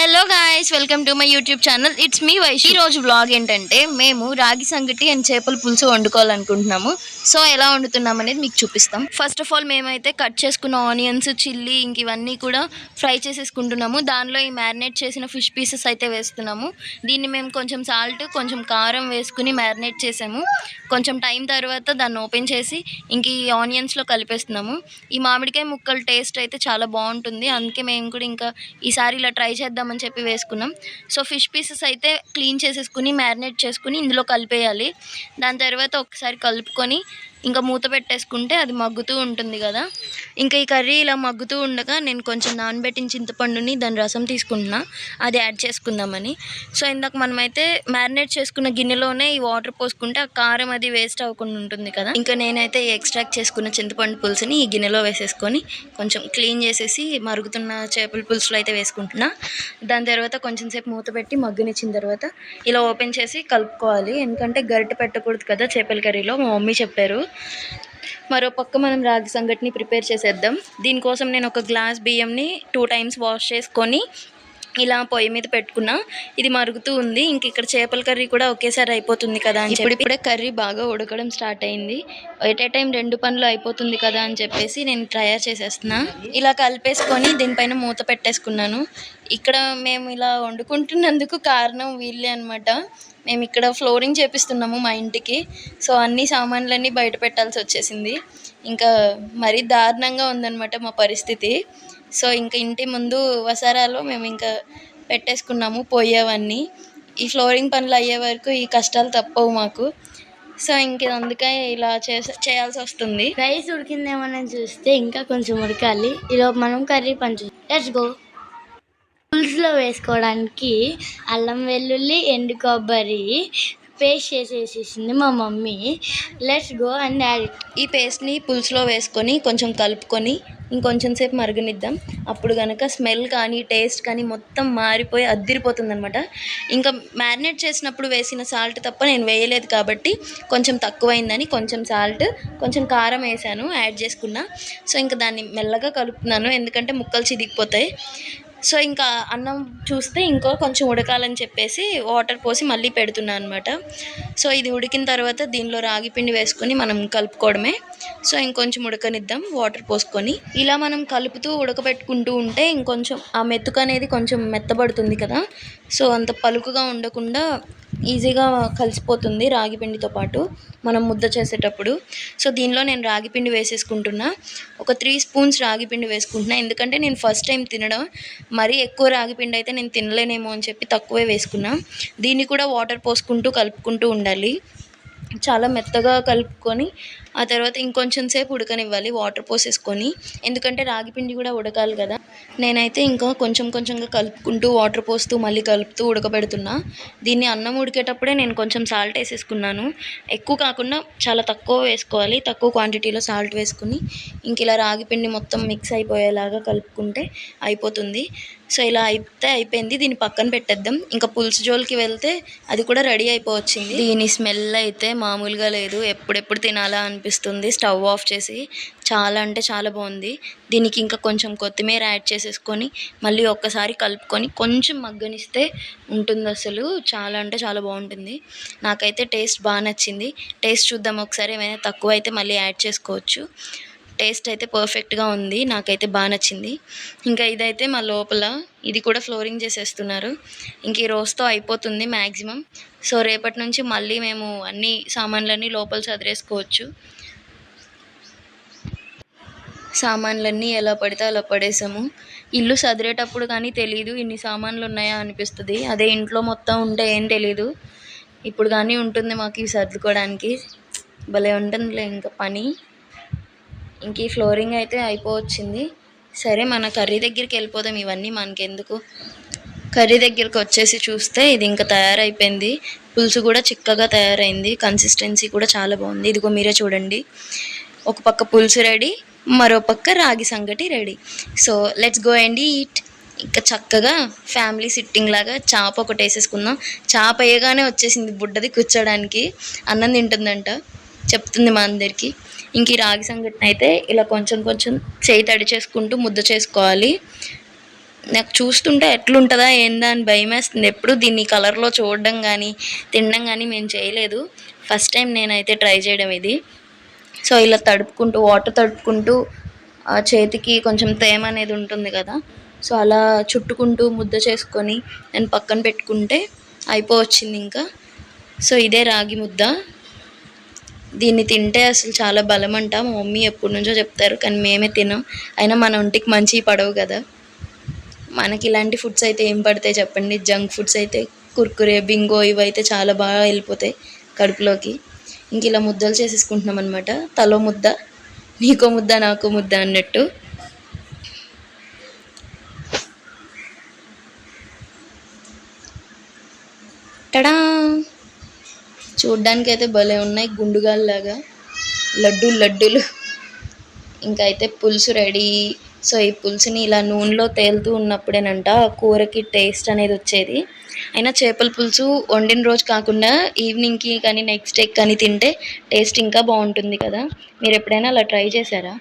Hello guys welcome to my YouTube channel it's me Vaish ఈ రోజు blog ఏంటంటే మేము రాగి సంగటి అండ్ చేపల పులుసు వండుకోవాలనుకుంటున్నాము. సో ఎలా వండుతున్నాం అనేది మీకు చూపిస్తాం. ఫస్ట్ ఆఫ్ ఆల్ మేమైతే కట్ చేసుకున్న ఆనియన్స్ చిల్లీ ఇంక ఇవన్నీ కూడా ఫ్రై చేసేసుకుంటున్నాము. దానిలో ఈ మ్యారినేట్ చేసిన ఫిష్ పీసెస్ అయితే వేస్తున్నాము. దీన్ని మేము కొంచెం సాల్ట్ కొంచెం కారం వేసుకుని మ్యారినేట్ చేసాము. కొంచెం టైం తర్వాత దాన్ని ఓపెన్ చేసి ఇంక ఈ ఆనియన్స్లో కలిపేస్తున్నాము. ఈ మామిడికాయ ముక్కల టేస్ట్ అయితే చాలా బాగుంటుంది. అందుకే మేము కూడా ఇంకా ఈసారి ఇలా ట్రై అని చెప్పి వేసుకున్నాం. సో ఫిష్ పీసెస్ అయితే క్లీన్ చేసేసుకుని మ్యారినేట్ చేసుకుని ఇందులో కలిపేయాలి. దాని తర్వాత ఒకసారి కలుపుకొని ఇంకా మూత పెట్టేసుకుంటే అది మగ్గుతూ ఉంటుంది కదా. ఇంకా ఈ కర్రీ ఇలా మగ్గుతూ ఉండగా నేను కొంచెం నానబెట్టిన చింతపండుని దాని రసం తీసుకుంటున్నా. అది యాడ్ చేసుకుందామని. సో ఇందాక మనమైతే మ్యారినేట్ చేసుకున్న గిన్నెలోనే ఈ వాటర్ పోసుకుంటే ఆ కారం అది వేస్ట్ అవ్వకుండా ఉంటుంది కదా. ఇంకా నేనైతే ఎక్స్ట్రాక్ట్ చేసుకున్న చింతపండు పులుసుని ఈ గిన్నెలో వేసేసుకొని కొంచెం క్లీన్ చేసేసి మరుగుతున్న చేపల పులుసులో అయితే వేసుకుంటున్నా. దాని తర్వాత కొంచెం సేపు మూత పెట్టి మగ్గనిచ్చిన తర్వాత ఇలా ఓపెన్ చేసి కలుపుకోవాలి. ఎందుకంటే గరిటె పెట్టకూడదు కదా చేపల కర్రీలో. మా మమ్మీ చెప్పారు మరో పక్క మనం రాగి సంగటిని ప్రిపేర్ చేసేద్దాం. దీనికోసం నేను ఒక గ్లాస్ బియ్యంని టూ టైమ్స్ వాష్ చేసుకొని ఇలా పొయ్యి మీద పెట్టుకున్నా ఇది మరుగుతూ ఉంది. ఇంక ఇక్కడ చేపల కర్రీ కూడా ఒకేసారి అయిపోతుంది కదా అని చెప్పి. ఇప్పుడే కర్రీ బాగా ఉడకడం స్టార్ట్ అయింది. ఎట్ ఏ టైం రెండు పనులు అయిపోతుంది కదా అని చెప్పేసి నేను తయారు చేసేస్తున్నా. ఇలా కలిపేసుకొని దీనిపైన మూత పెట్టేసుకున్నాను. ఇక్కడ మేము ఇలా వండుకుంటున్నందుకు కారణం వీళ్ళే అనమాట మేము ఇక్కడ ఫ్లోరింగ్ చేపిస్తున్నాము మా ఇంటికి. సో అన్ని సామాన్లన్నీ బయట పెట్టాల్సి వచ్చేసింది. ఇంకా మరీ దారుణంగా ఉందన్నమాట మా పరిస్థితి. సో ఇంకా ఇంటి ముందు వసారాలో మేము ఇంకా పెట్టేసుకున్నాము పోయేవన్నీ. ఈ ఫ్లోరింగ్ పనులు అయ్యే వరకు ఈ కష్టాలు తప్పవు మాకు. సో ఇంక అందుకే ఇలా చేస చేయాల్సి వస్తుంది. రైస్ ఉడికిందేమని చూస్తే ఇంకా కొంచెం ఉడకాలి. ఇలా మనం కర్రీ పంచు లెట్స్ గో పులుసులో వేసుకోవడానికి అల్లం వెల్లుల్లి ఎండు కొబ్బరి పేస్ట్ చేసేసేసింది మా mummy. Let's go and add it ఈ పేస్ట్ని పులుసులో వేసుకొని కొంచెం కలుపుకొని ఇంకొంచెం సేపు మరగనిద్దాం. అప్పుడు కనుక స్మెల్ కానీ టేస్ట్ కానీ మొత్తం మారిపోయి అద్దిరిపోతుంది అనమాట ఇంకా మ్యారినేట్ చేసినప్పుడు వేసిన సాల్ట్ తప్ప నేను వేయలేదు కాబట్టి కొంచెం తక్కువైందని కొంచెం సాల్ట్ కొంచెం కారం వేసాను యాడ్ చేసుకున్నా. సో ఇంకా దాన్ని మెల్లగా కలుపుతున్నాను. ఎందుకంటే ముక్కలు చిదిగిపోతాయి. సో ఇంకా అన్నం చూస్తే ఇంకో కొంచెం ఉడకాలని చెప్పేసి వాటర్ పోసి మళ్ళీ పెడుతున్నాను అనమాట సో ఇది ఉడికిన తర్వాత దీనిలో రాగి పిండి వేసుకొని మనం కలుపుకోవడమే. సో ఇంకొంచెం ఉడకనిద్దాం వాటర్ పోసుకొని. ఇలా మనం కలుపుతూ ఉడకబెట్టుకుంటూ ఉంటే ఇంకొంచెం ఆ మెతుకు అనేది కొంచెం మెత్తబడుతుంది కదా. సో అంత పలుకుగా ఉండకుండా ఈజీగా కలిసిపోతుంది రాగి పిండితో పాటు మనం ముద్ద చేసేటప్పుడు. సో దీనిలో నేను రాగి పిండి వేసేసుకుంటున్నా. ఒక త్రీ స్పూన్స్ రాగి పిండి వేసుకుంటున్నా. ఎందుకంటే నేను ఫస్ట్ టైం తినడం. మరీ ఎక్కువ రాగి పిండి అయితే నేను తినలేనేమో అని చెప్పి తక్కువే వేసుకున్నా. దీన్ని కూడా వాటర్ పోసుకుంటూ కలుపుకుంటూ ఉండాలి. చాలా మెత్తగా కలుపుకొని ఆ తర్వాత ఇంకొంచెం సేపు ఉడకనివ్వాలి వాటర్ పోసేసుకొని. ఎందుకంటే రాగి పిండి కూడా ఉడకాలి కదా. నేనైతే ఇంకా కొంచెం కొంచెంగా కలుపుకుంటూ వాటర్ పోస్తూ మళ్ళీ కలుపుతూ ఉడకబెడుతున్నా. దీన్ని అన్నం ఉడికేటప్పుడే నేను కొంచెం సాల్ట్ వేసేసుకున్నాను. ఎక్కువ కాకుండా చాలా తక్కువ వేసుకోవాలి. తక్కువ క్వాంటిటీలో సాల్ట్ వేసుకుని ఇంక ఇలా రాగి పిండి మొత్తం మిక్స్ అయిపోయేలాగా కలుపుకుంటే అయిపోతుంది. సో ఇలా అయితే అయిపోయింది. దీన్ని పక్కన పెట్టేద్దాం. ఇంకా పులుసు జోలికి వెళ్తే అది కూడా రెడీ అయిపోవచ్చింది. దీని స్మెల్ అయితే మామూలుగా లేదు. ఎప్పుడెప్పుడు తినాలా అని అనిపిస్తుంది స్టవ్ ఆఫ్ చేసి చాలా అంటే చాలా బాగుంది. దీనికి ఇంకా కొంచెం కొత్తిమీర యాడ్ చేసేసుకొని మళ్ళీ ఒక్కసారి కలుపుకొని కొంచెం మగ్గనిస్తే ఉంటుంది అసలు. చాలా అంటే చాలా బాగుంటుంది. నాకైతే టేస్ట్ బాగా నచ్చింది. టేస్ట్ చూద్దాం. ఒకసారి ఏమైనా తక్కువ అయితే మళ్ళీ యాడ్ చేసుకోవచ్చు. టేస్ట్ అయితే పర్ఫెక్ట్గా ఉంది. నాకైతే బాగా నచ్చింది. ఇంకా ఇదైతే మా లోపల ఇది కూడా ఫ్లోరింగ్ చేసేస్తున్నారు. ఇంక ఈ రోజుతో అయిపోతుంది మ్యాక్సిమం సో రేపటి నుంచి మళ్ళీ మేము అన్ని సామాన్లన్నీ లోపల చదిరేసుకోవచ్చు సామాన్లన్నీ ఎలా పడితే అలా పడేసాము. ఇల్లు సదిరేటప్పుడు కానీ తెలియదు ఇన్ని సామాన్లు ఉన్నాయా అనిపిస్తుంది. అదే ఇంట్లో మొత్తం ఉంటే ఏం తెలీదు. ఇప్పుడు కానీ ఉంటుంది మాకు ఇవి సర్దుకోవడానికి. భలే ఉంటుందిలే ఇంకా పని. ఇంక ఈ ఫ్లోరింగ్ అయితే అయిపోవచ్చింది. సరే మన కర్రీ దగ్గరికి వెళ్ళిపోదాం. ఇవన్నీ మనకెందుకు? కర్రీ దగ్గరికి వచ్చేసి చూస్తే ఇది ఇంకా తయారైపోయింది. పులుసు కూడా చిక్కగా తయారైంది. కన్సిస్టెన్సీ కూడా చాలా బాగుంది. ఇదిగో మీరే చూడండి. ఒక పక్క పులుసు రెడీ మరో పక్క రాగి సంగటి ready. So let's go and eat. ఇంకా చక్కగా ఫ్యామిలీ సిట్టింగ్ లాగా చాప ఒకటి వేసేసుకుందాం. చాప వేయగానే వచ్చేసింది బుడ్డది కూర్చోడానికి. అన్నం తింటుందంట. చెప్తుంది మా అందరికీ. ఇంక ఈ రాగి సంఘటన అయితే ఇలా కొంచెం కొంచెం చేయి తడి చేసుకుంటూ ముద్ద చేసుకోవాలి. నాకు చూస్తుంటే ఎట్లుంటుందా ఏందా అని భయం వేస్తుంది ఎప్పుడు దీన్ని కలర్లో చూడడం కానీ తినడం కానీ మేము చేయలేదు. ఫస్ట్ టైం నేనైతే ట్రై చేయడం ఇది. సో ఇలా తడుపుకుంటూ వాటర్ తడుపుకుంటూ ఆ చేతికి కొంచెం తేమ అనేది ఉంటుంది కదా. సో అలా చుట్టుకుంటూ ముద్ద చేసుకొని నేను పక్కన పెట్టుకుంటే అయిపోవచ్చింది ఇంకా. సో ఇదే రాగి ముద్ద. దీన్ని తింటే అసలు చాలా బలం అంట. మా మమ్మీ ఎప్పటి నుంచో చెప్తారు కానీ మేమే తినాం. అయినా మన ఒంటికి మంచి పడవు కదా. మనకి ఇలాంటి ఫుడ్స్ అయితే ఏం పడతాయి చెప్పండి? జంక్ ఫుడ్స్ అయితే కుర్కురే బింగో ఇవి అయితే చాలా బాగా వెళ్ళిపోతాయి కడుపులోకి. ఇంక ఇలా ముద్దలు చేసేసుకుంటున్నాం అనమాట తలో ముద్ద నీకో ముద్ద నాకో ముద్ద అన్నట్టు. టడా! చూడ్డానికి అయితే భలే ఉన్నాయి గుండుగాల్లాగా. లడ్డు లడ్డూలు. ఇంకా అయితే పులుసు రెడీ. సో ఈ పులుసుని ఇలా నూనెలో తేలుతూ ఉన్నప్పుడేనంట కూరకి టేస్ట్ అనేది వచ్చేది. అయినా చేపల పులుసు వండిన రోజు కాకుండా ఈవినింగ్కి కానీ నెక్స్ట్ డే కానీ తింటే టేస్ట్ ఇంకా బాగుంటుంది కదా. మీరు ఎప్పుడైనా అలా ట్రై చేశారా?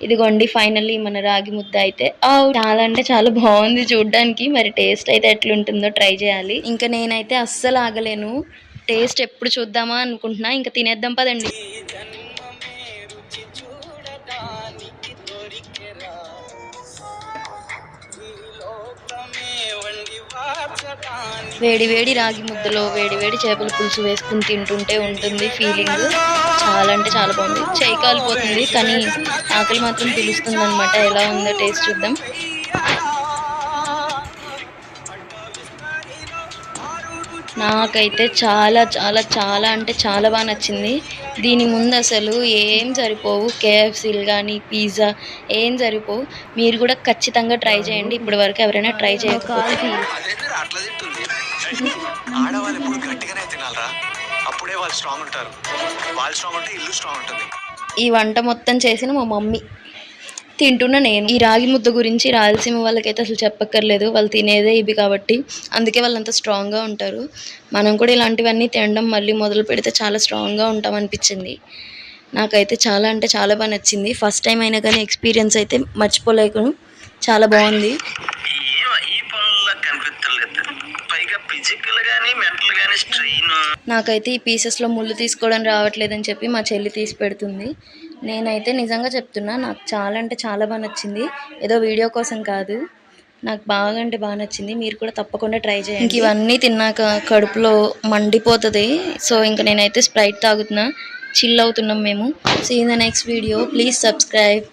ఇదిగోండి ఫైనల్లీ మన రాగి ముద్ద అయితే. చాలా అంటే చాలా బాగుంది చూడ్డానికి. మరి టేస్ట్ అయితే ఎట్లుంటుందో ట్రై చేయాలి. ఇంకా నేనైతే అస్సలు ఆగలేను. టేస్ట్ ఎప్పుడు చూద్దామా అనుకుంటున్నా ఇంకా తినేద్దాం పదండి. వేడి వేడి రాగి ముద్దలో వేడి వేడి చేపల పులుసు వేసుకుని తింటుంటే ఉంటుంది ఫీలింగ్ చాలా అంటే చాలా బాగుంది. చేయి కాలిపోతుంది కానీ ఆకలి మాత్రం పిలుస్తుంది అనమాట ఎలా ఉందో టేస్ట్ చూద్దాం. నాకైతే చాలా చాలా చాలా అంటే చాలా బాగా నచ్చింది. దీని ముందు అసలు ఏం సరిపోవు. కేఎఫ్సీలు కానీ పిజ్జా ఏం సరిపోవు. మీరు కూడా ఖచ్చితంగా ట్రై చేయండి. ఇప్పటి వరకు ఎవరైనా ట్రై చేయకపోతే. అదేంటి అట్లా తింటుంది. ఆడవాళ్ళు ఎప్పుడు గట్టిగానే తినాలరా. అప్పుడే వాళ్ళు స్ట్రాంగ్ ఉంటారు. వాళ్ళు స్ట్రాంగ్ ఉంటే ఇల్లు స్ట్రాంగ్ ఉంటుంది. ఈ వంట మొత్తం చేసిన మా మమ్మీ. తింటున్నా నేను. ఈ రాగి ముద్ద గురించి రాయలసీమ వాళ్ళకైతే అసలు చెప్పక్కర్లేదు. వాళ్ళు తినేదే ఇవి కాబట్టి అందుకే వాళ్ళంత స్ట్రాంగ్గా ఉంటారు. మనం కూడా ఇలాంటివన్నీ తినడం మళ్ళీ మొదలు పెడితే చాలా స్ట్రాంగ్గా ఉంటాం అనిపించింది. నాకైతే చాలా అంటే చాలా బాగా నచ్చింది. ఫస్ట్ టైం అయినా కానీ ఎక్స్పీరియన్స్ అయితే మర్చిపోలేకు చాలా బాగుంది. నాకైతే ఈ పీసెస్లో ముళ్ళు తీసుకోవడం రావట్లేదని చెప్పి మా చెల్లి తీసి పెడుతుంది. నేనైతే నిజంగా చెప్తున్నా నాకు చాలా అంటే చాలా బాగా నచ్చింది. ఏదో వీడియో కోసం కాదు నాకు బాగా అంటే బాగా నచ్చింది. మీరు కూడా తప్పకుండా ట్రై చేయండి. ఇంక ఇవన్నీ తిన్నాక కడుపులో మండిపోతుంది. సో ఇంకా నేనైతే స్ప్రైట్ తాగుతున్నా. చిల్ అవుతున్నాం మేము. See the next video please subscribe